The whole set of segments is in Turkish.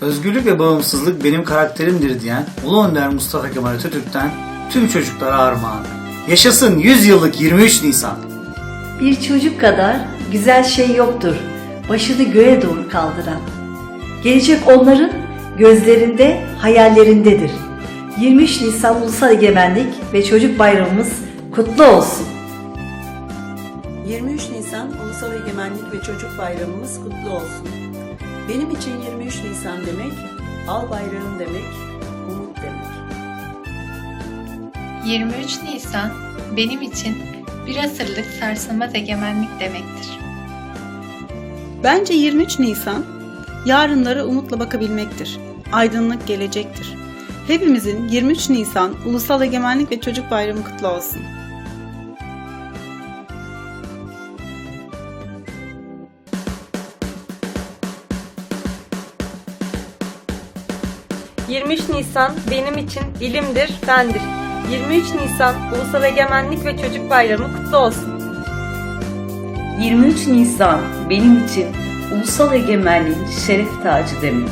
Özgürlük ve bağımsızlık benim karakterimdir diyen Ulu Önder Mustafa Kemal Atatürk'ten tüm çocuklara armağan. Yaşasın 100 yıllık 23 Nisan. Bir çocuk kadar güzel şey yoktur. Başını göğe doğru kaldıran. Gelecek onların gözlerinde, hayallerindedir. 23 Nisan Ulusal Egemenlik ve Çocuk Bayramımız kutlu olsun. 23 Nisan Ulusal Egemenlik ve Çocuk Bayramımız kutlu olsun. Benim için 23 Nisan demek, al bayrağım demek, umut demek. 23 Nisan benim için bir asırlık sarsılmaz egemenlik demektir. Bence 23 Nisan yarınlara umutla bakabilmektir. Aydınlık gelecektir. Hepimizin 23 Nisan Ulusal Egemenlik ve Çocuk Bayramı kutlu olsun. ...23 Nisan benim için ilimdir, fendir. 23 Nisan Ulusal Egemenlik ve Çocuk Bayramı kutlu olsun. 23 Nisan benim için ulusal egemenliğin şeref tacı demek.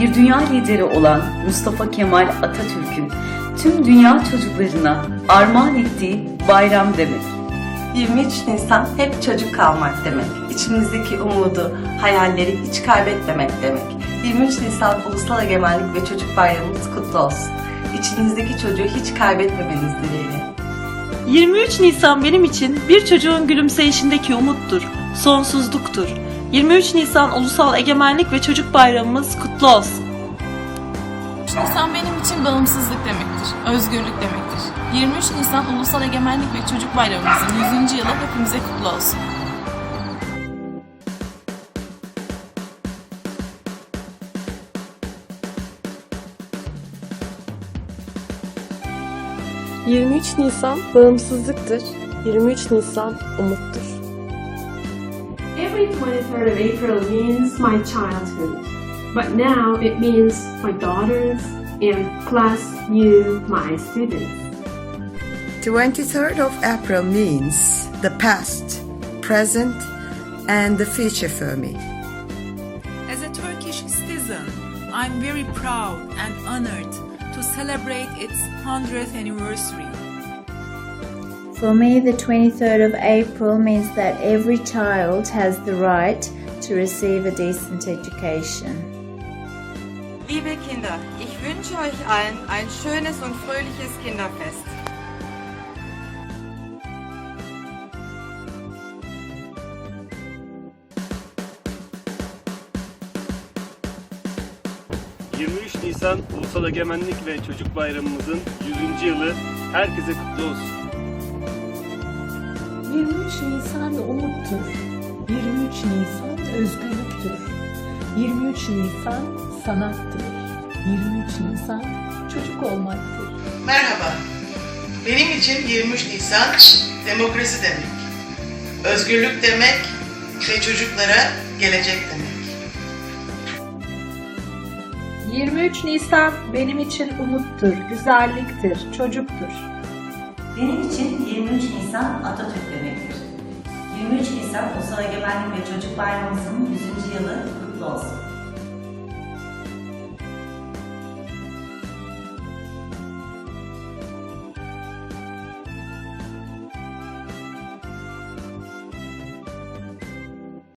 Bir dünya lideri olan Mustafa Kemal Atatürk'ün tüm dünya çocuklarına armağan ettiği bayram demek. 23 Nisan hep çocuk kalmak demek. İçimizdeki umudu, hayalleri hiç kaybetmemek demek. 23 Nisan Ulusal Egemenlik ve Çocuk Bayramımız kutlu olsun. İçinizdeki çocuğu hiç kaybetmemeniz dileğiyle. 23 Nisan benim için bir çocuğun gülümseyişindeki umuttur, sonsuzluktur. 23 Nisan Ulusal Egemenlik ve Çocuk Bayramımız kutlu olsun. Nisan benim için bağımsızlık demektir, özgürlük demektir. 23 Nisan Ulusal Egemenlik ve Çocuk Bayramımızın 100. yılı hepimize kutlu olsun. ...23 Nisan bağımsızlıktır. 23 Nisan umuttur. Every 23rd of April means my childhood, but now it means my daughters and plus you, my students. 23rd of April means the past, present, and the future for me. As a Turkish citizen, I'm very proud and honored to celebrate its 100th anniversary. For me, the 23rd of April means that every child has the right to receive a decent education. Liebe Kinder, ich wünsche euch allen ein schönes und fröhliches Kinderfest. ...23 Nisan Ulusal Egemenlik ve Çocuk Bayramımızın 100. yılı herkese kutlu olsun. 23 Nisan umuttur. 23 Nisan özgürlüktür. 23 Nisan sanattır. 23 Nisan çocuk olmaktır. Merhaba. Benim için 23 Nisan demokrasi demek. Özgürlük demek ve çocuklara gelecek demek. 23 Nisan benim için umuttur, güzelliktir, çocuktur. Benim için 23 Nisan Atatürk demektir. 23 Nisan Ulusal Egemenlik ve Çocuk Bayramımızın 100. yılı kutlu olsun.